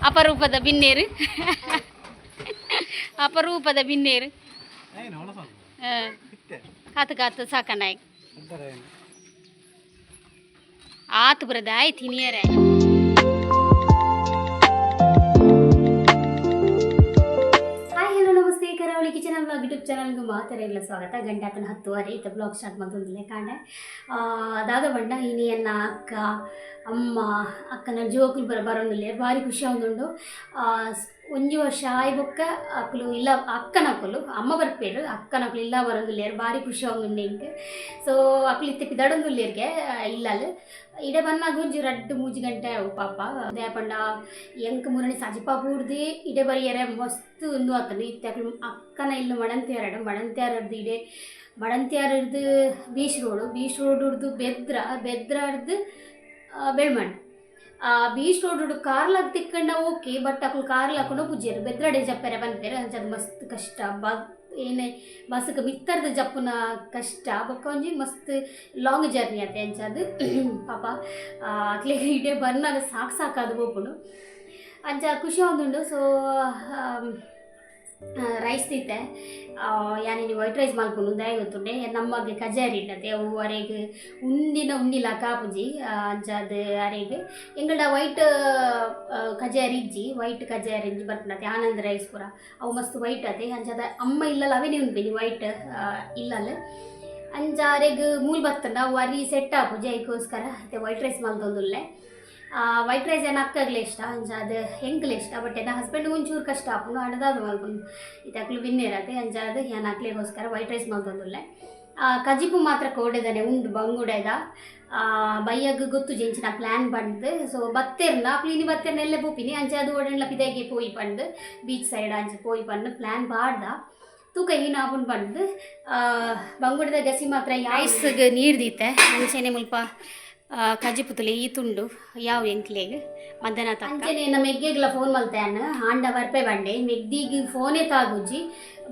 ಅಪರೂಪದ ಬಿನ್ನೇರು ಅಪರೂಪದ ಬಿನ್ನೇರು ಏನು ಹೊಲಸ ಆ, ಇತ್ತೆ ಕಾತು ಕಾತು ಸಾಕಣ್ಣಾಯ್ ಅಂತಾರೆ ಏನು ಆತು ಬರದ ಆಯ್ತು ಹಿನಿಯರೇ ಕರಾವಳಿ ಕಿಚನ್ ಬ್ಲಾಗ್ ಯೂಟ್ಯೂಬ್ ಚಾನಲ್ಗೆ ಇಲ್ಲ. ಸ್ವಾಗತ. ಆತನ ಹತ್ತುವರೆ ಇತ್ತ ಬ್ಲಾಗ್ ಸ್ಟಾರ್ಟ್ ಮಾಡ್ತೀನಿ ಕಾಣೆ ಅದಾದ ಬಣ್ಣ ಇನಿಯನ್ನ ಅಕ್ಕ, ಅಮ್ಮ, ಅಕ್ಕನ ಜೋಕುಲು ಬರ ಬರೋದಿಲ್ಲ ಭಾರಿ ಖುಷಿ ಆಗೊಂಡು ಒಂಜಿ ವರ್ಷ ಆಯ್ಬೊಕ್ಕ ಅಕ್ಕಲು ಇಲ್ಲ ಅಕ್ಕನಕ್ಕಲು ಅಮ್ಮ ಬರ್ಪೇರು ಅಕ್ಕನಕ್ಕಲು ಇಲ್ಲ ಬರೋದಿಲ್ಲ ಭಾರಿ ಖುಷಿ ಆಗೊಂಡು ಸೊ ಅಕ್ಕಲು ಇತ್ತೆ ಇಲ್ಲ ಇಲ್ಲಲು ಒಂಜಿ ರಡ್ಡು ಮೂಜಿ ಗಂಟೆ ಪಾಪ. ಅದೇ ಪಂಡ ಎಂಕ್ ಮುರಣಿ ಸಜಿಪ ಬೂಡ್ದು ಇಡೆ ಬರಿಯರೆ ಮಸ್ತ್ ಒಂದು ಆತನು ಇತ್ತೆ ಅಕ್ಲು ಅಕ್ಕನ ಇಲ್ಲ ಮಡಂತ್ಯಾರಡು ಇಡೇ ಇಡೆ ಹಿಡ್ದು ಬೀಚ್ ರೋಡು. ಬೀಚ್ ರೋಡ್ ಹಿಡ್ದು ಬೆದ್ರ ಬೆದ್ರ ಹಿಡ್ದು ಬೆಳ್ಮಣ್ ಆ ಬೀಚ್ ರೋಡ್ ಹಿಡ್ದು ಕಾರ್ಲಾಗ ತಿಕ್ಕಂಡ ಓಕೆ, ಬಟ್ ಕಾರ್ಲ ಪೂಜೆ ಬೆದ್ರ ಬೆದ್ರಡೆ ಜಪ್ಪರೆ ಬಂತೇರೆ ಅಂಚದು ಮಸ್ತ್ ಕಷ್ಟ. ಬ ಏನೇ ಬಸ್ಗೆ ಮಿತ್ತರ್ದ ಜಪ್ಪುನ ಕಷ್ಟ. ಬೊಕ್ಕ ಒಂಜಿ ಮಸ್ತ್ ಲಾಂಗ್ ಜರ್ನಿ ಆತೆ ಅಂಚದು ಪಾಪ ಅಕ್ಲೆಗ್ ಇಡೇ ಬರ್ನಾಗ ಸಾಕು ಸಾಕಾದು ಬೋಪುಂಡು ಅಂಚ ಖುಷಿ ಒಂದುಂಡು. ಸೊ ರೈಸ್ ತಿತ್ತೆ ಯಾನಿ ವೈಟ್ ರೈಸ್ ಮಲ್ಪುಂಡು ದಯ ಗೊತ್ತುಂಡೆ ನಮಗೆ ಕಜಾರಿ ಇಟ್ಟತೆ ಅವು ಅರೆಗೆ ಉಂದಿನ ಉಂಡಿಲ ಕಾಪುಜಿ ಅಂಜಾದ ಅರೆಗೆ. ಎಂಗಡ ವೈಟ್ ಕಜಾರಿ ಇಜ್ಜಿ ವೈಟ್ ಕಜಾರಿ ಇಜ್ಜಿ ಬರ್ಪುಂಡತೆ ಆನಂದ್ ರೈಸ್ ಪೂರ. ಅವು ಮಸ್ತ್ ವೈಟ್ ಅತೆ. ಅಂಚದ ಅಮ್ಮ ಇಲ್ಲಲ್ಲ ಅವೇನೇ ಉಂಟು ವೈಟ್ ಇಲ್ಲಲ್ಲ. ಅಂಜಾರೆಗ್ ಮೂಲ್ ಬರ್ತಂಡ ಅವು ಅರಿ ಸೆಟ್ ಆಪುಜಿ ಅದಕ್ಕೋಸ್ಕರ ಮತ್ತೆ ವೈಟ್ ರೈಸ್ ಮಲ್ತೊಂದುಲ್ಲೆ ವೈಟ್ ರೈಸ್ ಏನು ಅಕ್ಕಗ್ಲೆ ಇಷ್ಟ? ಅಂಚ ಅದು ಹೆಂಗ್ಲೇ ಇಷ್ಟ? ಬಟ್ ಏನೋ ಹಸ್ಬೆಂಡ್ ಒಂಚೂರು ಕಷ್ಟ ಆಪುಂಡು ಅಣ್ಣದಾದ್ರು ಮಲ್ಪುಂಡು ವಿನ್ ಇರತ್ತೆ ಅಂಚ ಅದು ಏನು ಅಕ್ಲೆಗೋಸ್ಕರ ವೈಟ್ ರೈಸ್ ಮಲ್ತೊಂದುಲ್ಲೆ ಕಜಿಪು ಮಾತ್ರ ಕೋಡೆದಾನೆ ಉಂಡು ಬಂಗುಡೆದ ಬೈಯಾಗ ಗೊತ್ತು ಜೆಂಚಿನ ಪ್ಲ್ಯಾನ್ ಬಂದು ಸೊ ಬತ್ತೇರ್ನ ಪ್ಲೀನಿ ಬತ್ತೇರ್ನ ಎಲ್ಲೇ ಪೂಪಿನಿ? ಅಂಚೆ ಅದು ಓಡಣ್ಣ ಪಿದಾಗೆ ಪೋಯಿ ಪಂಡು ಬೀಚ್ ಸೈಡ್ ಅಂಚೆ ಪೋಯಿ ಪಂಡು ಪ್ಲ್ಯಾನ್ ಬಾಡ್ದ. ತೂಕ ಏನು ಆಪುಂಡು ಬಂದು ಬಂಗುಡದ ಗಸಿ ಮಾತ್ರ ಐಸ್ಗೆ ನೀರು ದೀತೆ ಅಂಚೆನೆ ಮುಲ್ಪ. ಕಜಿ ಪುತ್ತಲೆ ಈ ತುಂಡು ಯಾವ ಎಂಕ್ಲೆಗ್ ಮಧ್ಯಾಹ್ನ ಅಂಚೆನೆ ನಮ್ಮ ಮೆಗ್ಗೆಗ್ಲ ಫೋನ್ ಮಲ್ತಾನ ಹಾಂಡ ಬರ್ಪೆ ಬಂಡೆ. ಮೆಗ್ದಿಗೆ ಫೋನೇ ತಾಗುಜ್ಜಿ.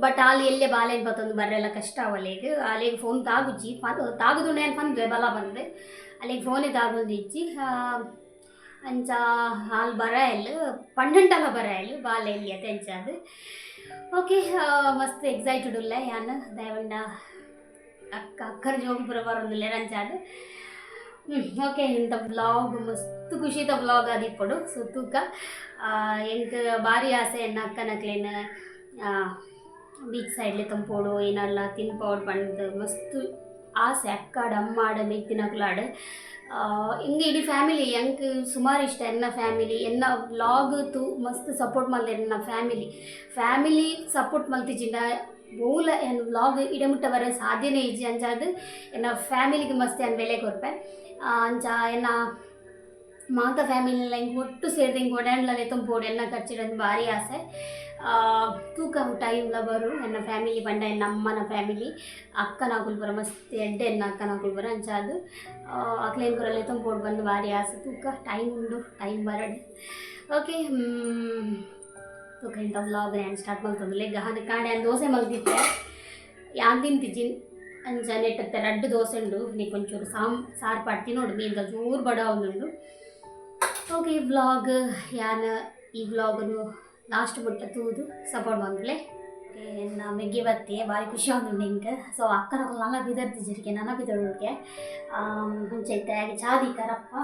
ಬಟ್ ಅಲ್ಲಿ ಎಲ್ಲೇ ಬಾಲೆನ್ ಬತ್ತೊಂದು ಬರ್ರೆಲ್ಲ ಕಷ್ಟ ಅವಲೆಗ್ ಅಲ್ಲಿಗೆ. ಫೋನ್ ತಾಗುಜ್ಜಿ ತಾಗುದುಂಡೆ ಏನು ಬಂದ್ರೆ ಬಲ ಬಂದೆ ಅಲ್ಲಿಗೆ ಫೋನೇ ತಾಗುಂದು ಇಜ್ಜಿ. ಆ, ಅಂಚ ಹಾಲು ಬರ ಎಲ್ಲಿ ಪನ್ನೆಂಟಲ್ಲ ಬರ ಎಲ್ಲಿ ಬಾಲೆ ಎಲ್ಲಿ ಅತೆ ಅಂಚ ಅದು. ಓಕೆ ಮಸ್ತ್ ಎಕ್ಸೈಟೆಡ್ ಉಲ್ಲ ಯಾನ ದಯವಂಡ ಅಕ್ಕ ಅಕ್ಕರ ಜೋಗಿ ಪುರ ಬರೋದಿಲ್ಲ ಹ್ಞೂ ಓಕೆ ಇಂಥ ವ್ಲಾಗ್ ಮಸ್ತ್ ಖುಷಿತ ವ್ಲಾಗ್ ಆದಿಪ್ಪಡು ಸೊ ತೂಕ ಎಂಕ್ ಭಾರಿ ಆಸೆ ಎನ್ನ ಅಕ್ಕನಕ್ಲೇನ ಬೀಚ್ ಸೈಡ್ಲೆ ತಂಪೋಡು, ಏನಲ್ಲ ತಿನ್ಪೋಡು ಬಂದು, ಮಸ್ತ್ ಆಸೆ ಅಕ್ಕಾಡ ಅಮ್ಮಾಡ ಮೆತ್ತಿನಕ್ಲಾಡು ಹಿಂಗೆ ಇಡೀ ಫ್ಯಾಮಿಲಿ ಯಂಕ್ ಸುಮಾರು ಇಷ್ಟ ಎನ್ನ ಫ್ಯಾಮಿಲಿ ಎನ್ನ ವ್ಲಾಗ್ ತು ಮಸ್ತ್ ಸಪೋರ್ಟ್ ಮಲ್ದೆ ಎನ್ನ ಫ್ಯಾಮಿಲಿ ಫ್ಯಾಮಿಲಿ ಸಪೋರ್ಟ್ ಮಲ್ತಿಜಿಂಡ ಮೂಲ ಏನು ವ್ಲಾಗ್ ಇಡಮುಟ್ಟ ಮುಟ್ಟವರೆ ಸಾಧ್ಯನೇ ಇಜ್ಜಿ ಅಂಜಾದು ಎನ್ನ ಫ್ಯಾಮಿಲಿಗೆ ಮಸ್ತ್ ಏನು ಬೆಲೆ ಕೊರ್ಪೆ ಅಂಚ ಎನ್ನ ಮಾತ ಫ್ಯಾಮಿಲಿನೆಲ್ಲ ಹಿಂಗೆ ಒಟ್ಟು ಸೇರಿದ ಹಿಂಗೆ ಒಡಾಡ್ಲಲ್ಲಿ ತುಂಬೋಡು ಎನ್ನ ಖರ್ಚಿಡೋದು ಭಾರಿ ಆಸೆ ಆ, ತೂಕ ಟೈಮ್ಲ ಬರು ಎನ್ನ ಫ್ಯಾಮಿಲಿ ಬಂಡ ಎನ್ನ ಅಮ್ಮನ ಫ್ಯಾಮಿಲಿ ಅಕ್ಕನ ಕುಲ್ಬರ ಮಸ್ತ್ ಎಡ್ಡೆ ಎನ್ನ ಅಕ್ಕನ ಕುಲ್ಬರ ಅಂಚಾದು ಅಕ್ಲೇನ್ ಬರಲ್ಲ ತುಂಬೋಡು ಬಂದು ಭಾರಿ ಆಸೆ ತೂಕ ಟೈಮ್ ಉಂಡು ಟೈಮ್ ಬರಡು ಓಕೆ ತೂಕ ಇಂಥ ವ್ಲಾಗ್ ನಾನು ಸ್ಟಾರ್ಟ್ ಮಾಡ್ತಂದ್ರೆ ಗಹನ ಕಾಂಡೆ ಒಂದು ದೋಸೆ ಮಲ್ದಿದ್ದೆ ಯಾನ್ ತಿಂತಿಜ್ಜಿ ಅಂಚ ಇಟ್ಟತ್ತೆ ರಡ್ಡು ದೋಸೆ ಉಂಡು. ನೀ ಒಂಚೂರು ಸಾಮ್, ಸಾರು ಪಾಡ್ತಿ ನೋಡು. ಮೀನ್ದ ಜೂರು ಬಡ ಒಂದುಂಡು ಓಕೆ, ಈ ವ್ಲಾಗ್ ಯಾನ ಈ ವ್ಲಾಗನ್ನು ಲಾಸ್ಟ್ ಮುಟ್ಟ ತೂದು. ಸಪೋರ್ಟ್ ಬಂದ್ಲೆ ನಾ ಮೆಗ್ಗೆ ಬತ್ತೆ ಭಾರಿ ಖುಷಿ ಆಗಿ ನಿಂಗ. ಸೊ ಅಕ್ಕನ ನನ್ನ ಬಿದರ್ತಿಜ್ಜಿರಿಗೆ ನನ್ನ ಬಿದೋಳಿಗೆ ಮುಂಚೈತೆ ಹಾಗೆ ಚಾದಿ ಕರಪ್ಪ.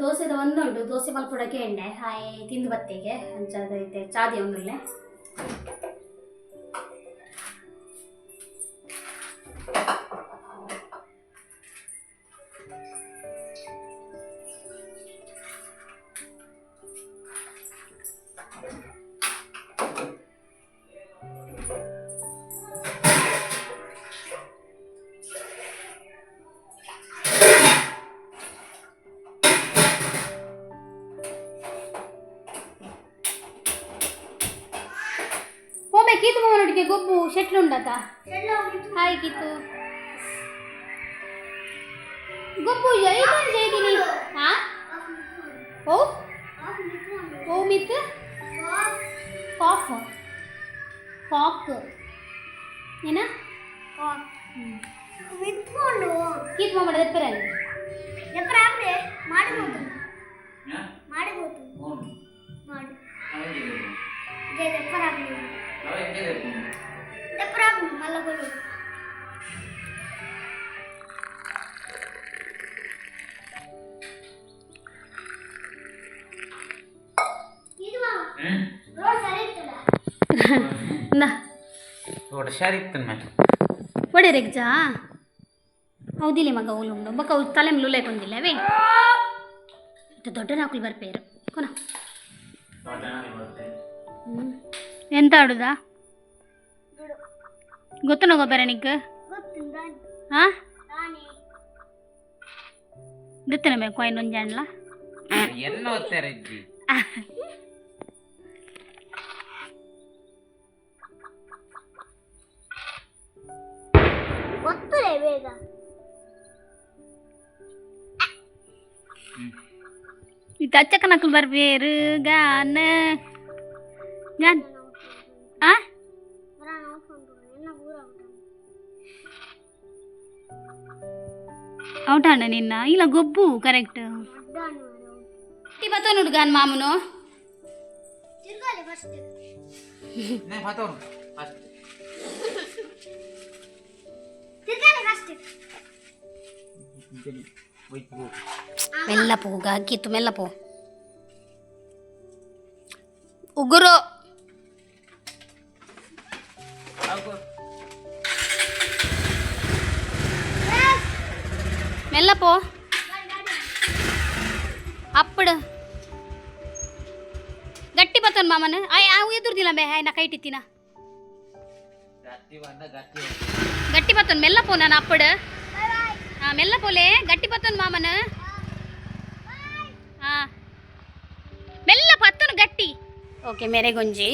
ದೋಸೆದ ಒಂದುಂಟು. ದೋಸೆ ಮಲ್ಪುಡಕ್ಕೆ ಎಣ್ಣೆ. ಹಾಯ್, ತಿಂದು ಬತ್ತೆಗೆ. ಹಂಚದೈತೆ ಚಾದಿ ಒಂದುಲ್ಲೆ Thank you. ಒಮ್ಮೆ ಕೀತು ಮಾವನೊಟ್ಟಿಗೆ ಗೊಬ್ಬು ಶೆಟ್ಲು ಉಂಡತ ಹಾಯ್ ಕೀತು ಗೊಬ್ಬು ಐದು ಜೈದಿನಿ ಹಾ ಓ ಓ ಮಿತ್ ಕಾಫ್ ಕಾಕ್ ಏನ ವಿತ್ಕೊಂಡು ಕೀತು ಒಡೆ ರೆಗ್ಜಾ. ಹೌದಿಲ್ಲ ಮಗ ಅವಲು ಬಕ್ಕ ಅವ್ರು ತಲೆ ಲೂಲೆ ಕೊಂದಿಲ್ಲವೇ ಇದು ದೊಡ್ಡ ನಾಕುಲ್ ಬರ್ಪೇರು ಕೊನ. ಎಂತ ಆಡುದ? ಗೊತ್ತುನೋ ಗೊಬ್ಬರ ನಿಕ್ ಹಾ ಗೊತ್ತಿನ ಬೇಕು ಇನ್ನೊಂದು ಜಾಣ್ಲ. ಎಲ್ಲ ಓದ್ತಾರೆ ಇಜ್ಜಿ ಗೊತ್ತಲೇ ಬೇಗ ಇದು ಅಚ್ಚಕ್ಕ ನಾకులు ಬರ್ಪೇರು ಗಾನ ಗಾನ್ ಆ ಔಟಾಣ ನಿನ್ನ ಇಲ್ಲ ಗೊಬ್ಬು ಕರೆಕ್ಟ್ ಬತ್ತ ನೋಡು ಗಾನ್ ಪೋ ಗಾಕಿತ್ತು ಮೆಲ್ಲ ಪೋ ಉಗುರು மெல்ல போ ಅಪ್ಪಡು ಗಟ್ಟಿ ಬತ್ತನ್ ಮಾಮನ ಆಯ್ ಆ ಎದುರ್ದಿಲ್ಲ ಬೇ ಆಯ್ ನಾ ಕೈಟಿತ್ತಿನ ಗಟ್ಟಿ ಪೋ ನಾನು ಅಪ್ಪಡು. ಹಾ ಮೆಲ್ಲ ಪೋಲೆ, ಗಟ್ಟಿ ಬತ್ತನ್ ಮಾಮನ. ಹಾ ಮೆಲ್ಲ ಪತ್ತನು ಗಟ್ಟಿ. ಓಕೆ ಮೆರೆಗೊಂಜಿ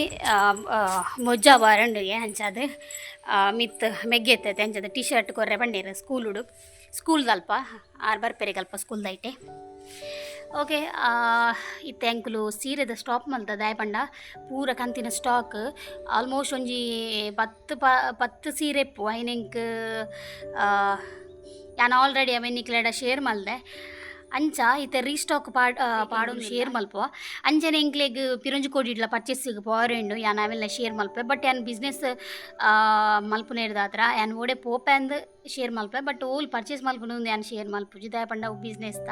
ಮೊಜ್ಜ ಬಾರಂಡುಗೆ ಹಂಚದು. ಮಿತ್ ಮೆಗ್ಗೆತ್ತೈತೆ ಹಂಚದ. ಟಿ ಶರ್ಟ್ ಕೊರ್ರೆ ಬಂಡೇರು ಸ್ಕೂಲುಡು ಸ್ಕೂಲ್ದಲ್ಪ ಆರು ಬರ್ಪೆರಿಗಲ್ಪ ಸ್ಕೂಲ್ದೈತೆ. ಓಕೆ ಇತ್ತೆ ಅಂಕುಲು ಸೀರೆದ ಸ್ಟಾಪ್ ಮಲ್ತ ಪಂಡ ಪೂರ ಕಂತಿನ ಸ್ಟಾಕ್ ಆಲ್ಮೋಸ್ಟ್ ಒಂಜಿ ಪತ್ತು ಪ, ಪತ್ತು ಸೀರೆ ಐನೆಂಕ್ ಯಾನ್ ಆಲ್ರೆಡಿ ಅವೆನ್ನಿಕ್ಲೆಡ ಶೇರ್ ಮಲ್ದೆ. ಅಂಚ ಇತ್ತೆ ರೀಸ್ಟಾಕ್ ಪಾಡ್ ಪಾಡೊಂದು ಶೇರ್ ಮಲ್ಪುವ. ಅಂಚನೆ ಎಂಕ್ಲೆಗ್ ಪಿರೊಂಜಿ ಕೋಡಿಡ್ಲ ಪರ್ಚೇಸಿಗೆ ಪೋರೆಂಡು, ಯಾನ್ ಅವೆಲ್ಲ ಶೇರ್ ಮಲ್ಪೆ. ಬಟ್ ಯಾನ್ ಬಿಸ್ನೆಸ್ ಮಲ್ಪುನೇರ್ದಾತ್ರ ಯಾನ್ ಓಡೆ ಪೋಪೆ ಅಂದ್ ಶೇರ್ ಮಲ್ಪೆ ಬಟ್ ಓಲ್ ಪರ್ಚೇಸ್ ಮಲ್ಪುನ ಯಾನ್ ಶೇರ್ ಮಲ್ಪುಜಿ ದಾಯ ಪಂಡ ಅವು ಬಿಸ್ನೆಸ್ ತ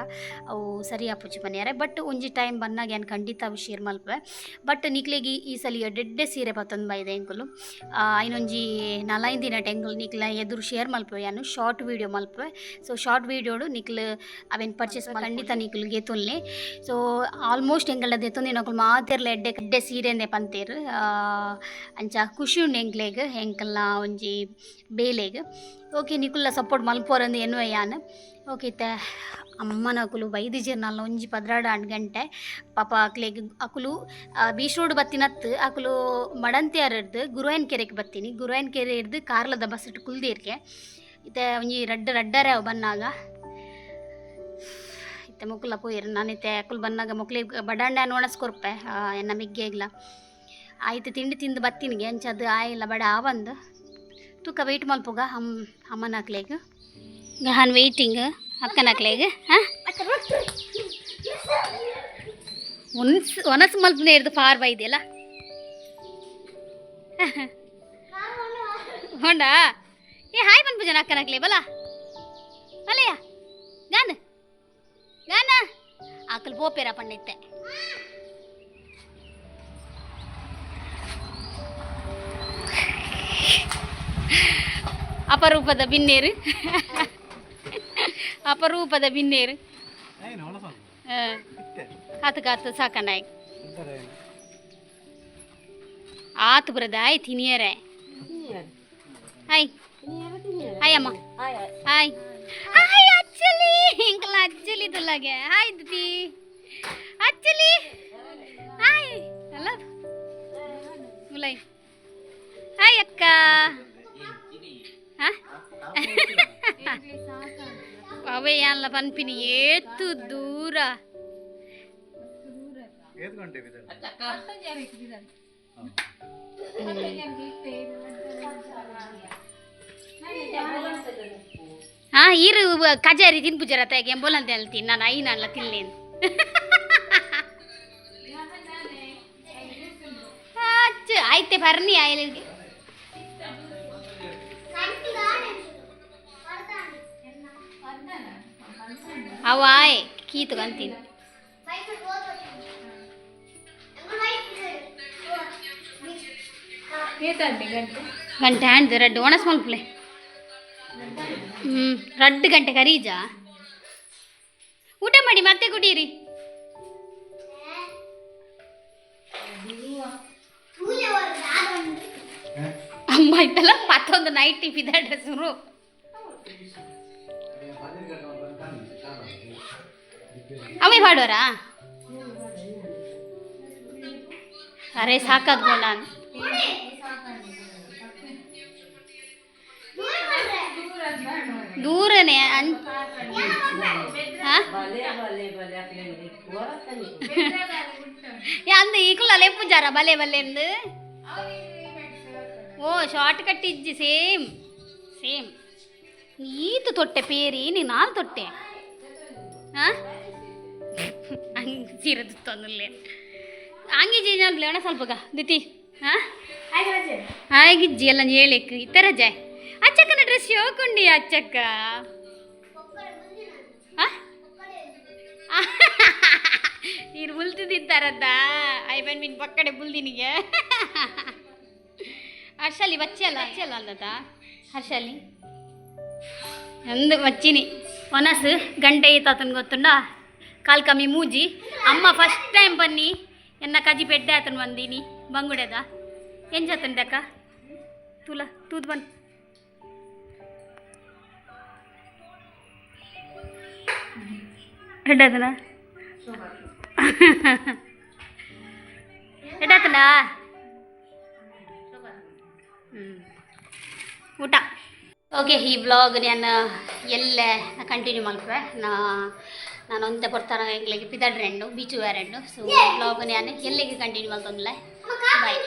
ಅವು ಸರಿ ಆಪುಜಿ ಮನೆಯಾರೆ ಬಟ್ ಒಂಜಿ ಟೈಮ್ ಬಂದಾಗ ಯಾನ್ ಖಂಡಿತ ಅವು ಶೇರ್ ಮಲ್ಪೆ ಬಟ್ ನಿಕ್ಲೆಗ್ ಈ ಸಲ ಡೆಡ್ಡೆ ಸೀರೆ ಪತ್ತೊಂದು ಬೈದೆ ಎಂಕುಲು ಐನೊಂಜಿ ನಲೈನ್ ದಿನ ಟೆಂಕುಲು ನಿಕ್ಲ ಎದುರು ಶೇರ್ ಮಲ್ಪೆ ಯಾನು ಶಾರ್ಟ್ ವೀಡಿಯೋ ಮಲ್ಪೆ ಸೊ ಶಾರ್ಟ್ ವೀಡಿಯೋಡು ನಿಕ್ಲು ಅವೆನ್ ಪರ್ಚೇಸ್ ಖಂಡಿತ ನಿಕ್ಲು ಗೆತುಲ್ಲೆ ಸೊ ಆಲ್ಮೋಸ್ಟ್ ಎಂಗಳ ದೆತ್ತೊಂದು ನಕುಲು ಮಾತೆರ್ಲ ಎಡ್ಡೆ ಎಡ್ಡೆ ಸೀರೆಂದೆ ಪಂತೇರು. ಆ, ಅಂಚ ಖುಷಿ ಉಂಡು ಎಂಕ್ಲೆಗ್ ಎಂಕಲ್ನ ಒಂಜಿ ಬೇಲೆಗ್. ಓಕೆ ನಿಕುಲ್ಲ ಸಪೋರ್ಟ್ ಎನ್ನುವ ಯಾನ್? ಓಕೆ ಅಮ್ಮನ ಅಕುಲು ಬೈದು ಜೀರ್ನಲ್ಲ ಒಂಜಿ ಪದ್ರಾಡು ಗಂಟೆ. ಪಾಪ ಅಕ್ಲೆಗ್ ಅಕುಲು ಬೀಚ್ ರೋಡ್ ಬತ್ತಿನತ್ತು ಅಕುಲು ಮಡಂತಿಯಾರ್ ಹಿಡ್ದು ಗುರುವಾಯನ್ ಕೆರೆಗೆ ಬತ್ತೀನಿ. ಗುರುವಾಯನ್ ಕೆರೆ ಹಿಡ್ದು ಕಾರ್ಲದ ಬಸ್ ಇಟ್ಟು ಕುಲ್ದೀರ್ಗೆ. ಇತ್ತೆ ಒಂಜಿ ರಡ್ಡ ರಡ್ಡರೆ ಅವು ಬನ್ನಾಗ. ಇತ್ತೆ ಮುಕ್ಕುಲ ಪೋಯಿರು ಇತ್ತೆ ಅಕುಲು ಬನ್ನಾಗ ಮುಕ್ಲಿಗೆ ಬಡಾಂಡ ನೋಣಸ್ಕೊರ್ಪೆ ಎನ್ನ ಮಿಗ್ಗೆಗ್ಲ. ಆಯ್ತು ತಿಂಡಿ ತಿಂದು ಬತ್ತಿನಿಗೆ ಅಂಚದು ಆಯಿಲ್ಲ ಬಡ ಆವಂದು. ತೂಕ ವೆಯ್ಟ್ ಮಲ್ಪುಗ ಅಮ್ ಅಮ್ಮನ ಹಾಕ್ಲೇಗ ಹಾನ್ ವೆಯ್ಟಿಂಗ್ ಅಕ್ಕನ ಹಾಕ್ಲೇಗ ಹಾಂ ಒನ್ಸ್ ಒನಸ್ ಮಲ್ಪನೆ ಇರ್ದು ಫಾರ್ ಬೈದಿಯಲ್ಲ ಹೊಂಡಾ ಏ ಹಾಯ್ ಬಂದ್ಪುಜನ ಅಕ್ಕನ ಹಾಕ್ಲೇ ಬಲ ಬಲಯ್ಯ ಗಾನ ಗಾನ ಆಕಲ್ ಪೋಪೇರ ಪಂಡಿತ್ತೆ ಅಪರೂಪದ ಬಿನ್ನೇರು. ಅಪರೂಪದ ಬಿನ್ನೇರು. ಕಾತು ಕಾತು ಸಾಕಂಡಾಯ್ ಆತು ಬರದ. ಆಯ್ ತಿನಿಯರೆ. ಹಾಯ್ ಹಾಯ್ ಅಮ್ಮ ಹಾಯ್ ಹಾಯ್ ಅಚ್ಚಲಿ. ಇಂಕಲ ಅಚ್ಚಲಿ ತುಲ್ಲಾಗೆ ಹಾಯ್ ದಿತಿ ಅಚ್ಚಲಿ. ಹಾಯ್ ಅಲ್ಲ. ಮುಲೈ ಹಾಯ್ ಅಕ್ಕ. ಅವೇ ಅಲ್ಲ ಪನ್ಪಿನಿ ಏತು ದೂರ ಏದು ಗಂಟೆ ಬಿದ್ದರೆ ಹಾಂ ಈರು ಕಜಾರಿ ತಿನ್ಪುಜರ ತೆಗೆ ಎಂಬೋಲಂತ ಹೇಳ್ತೀನಿ ನಾನು ಐ ನಾನ್ಲ ತಿನ್ಲೇನು ಅಚ್ಚು ಆಯ್ತೆ ಬರ್ನಿ ಆಯ್ಲಿಗೆ ಅವ ಆಯ್ ಕೀತು ಅಂತೀನಿ ಗಂಟೆ ಹ್ಯಾಂಡ್ ರಡ್ಡು ಸ್ಮಾಲ್ ಪ್ಲೇ. ಹ್ಞೂ ರೆಡ್ ಗಂಟೆ ಕರೀಜ ಊಟ ಮಾಡಿ, ಮತ್ತೆ ಕುಡೀರಿ. ಅಮ್ಮ ಆಯ್ತಲ್ಲ ಮತ್ತೊಂದು ನೈಟಿ ಬಿದ ಡ್ರೆಸ್ಸು ಅವೇ ಪಾಡೋರಾ ಅರೆ, ಸಾಕಾದ್ ನಾನು ದೂರನೇ, ಅನ್ ಅಂದ ಈಕಲ ಲೆಪ್ಪು ಜಾರ ಬಲೆ ಬಲೆ ಎಂದು ಓ ಶಾರ್ಟ್ ಕಟ್ ಇಜ್ಜಿ ಸೇಮ್ ಸೇಮ್ ಈತು ತೊಟ್ಟೆ ಪೇರಿ, ನೀ ನಾಲ್ ತೊಟ್ಟೆ. ಹಾ? சீரத்து தொந்தரலே ಹಂಗೆ ಸ್ವಲ್ಪ ಸ್ವಲ್ಪಗ ದಿತಿ ಹಾಂ? ಆಗಿಜ್ಜಿ ಎಲ್ಲ ಹೇಳಿಕ್ ಈ ರಜೆ ಅಚ್ಚಕ್ಕನ ಡ್ರೆಸ್ ಹೋಗ್ಕೊಂಡಿ ಅಚ್ಚಕ್ಕ. ನೀರು ಬುಲ್ತಿದ್ದಾರದ್ದ ಐ ಬನ್ ಮೀನ್ ಪಕ್ಕಡೆ ಬುಲ್ದಿನಿಗೆ ಹರ್ಷಲಿ ಬಚ್ಚಿ ಅಲ್ಲ ಬಚ್ಚಿ ಅಲ್ಲ ಅಲ್ಲದ ಹರ್ಷಲಿ? ಅಂದು ಬಚ್ಚಿನಿ. ಒನಸು ಗಂಟೆ ಈತಾತನ ಗೊತ್ತುಂಡ? ಕಾಲ್ ಕಮ್ಮಿ ಮೂಜಿ. ಅಮ್ಮ ಫಸ್ಟ್ ಟೈಮ್ ಬನ್ನಿ. ಎನ್ನ ಕಜಿ ಬೆಡ್ಡೆ ಆತನು ಬಂದೀನಿ. ಬಂಗುಡೆದ. ಏನು ಜಾತನ್ ದಕ್ಕ ತುಲ, ತೂದ್ ಬನ್ ಎಡ್ಡಾತನ? ಎಡ್ಡಾತನ? ಊಟ. ಓಕೆ, ಈ ಬ್ಲಾಗ್ ನಾನು ಎಲ್ಲ ಕಂಟಿನ್ಯೂ ಮಾಡ್ತೇವೆ. ನಾ ನಾನು ಒಂದೇ ಕೊಡ್ತಾರ ಎಂಗ್ಲಿಗೆ ಪಿದಡ್ ರೆಂಡು ಬೀಚು ರೆಂಡು ಸೊ ಬ್ಲಾಗ್ ನಾನು ಎಲ್ಲಿಗೆ ಕಂಟಿನ್ಯೂ ಮಾಡ್ಕೊಂಡ್ಲೆ? ಬಾಯ್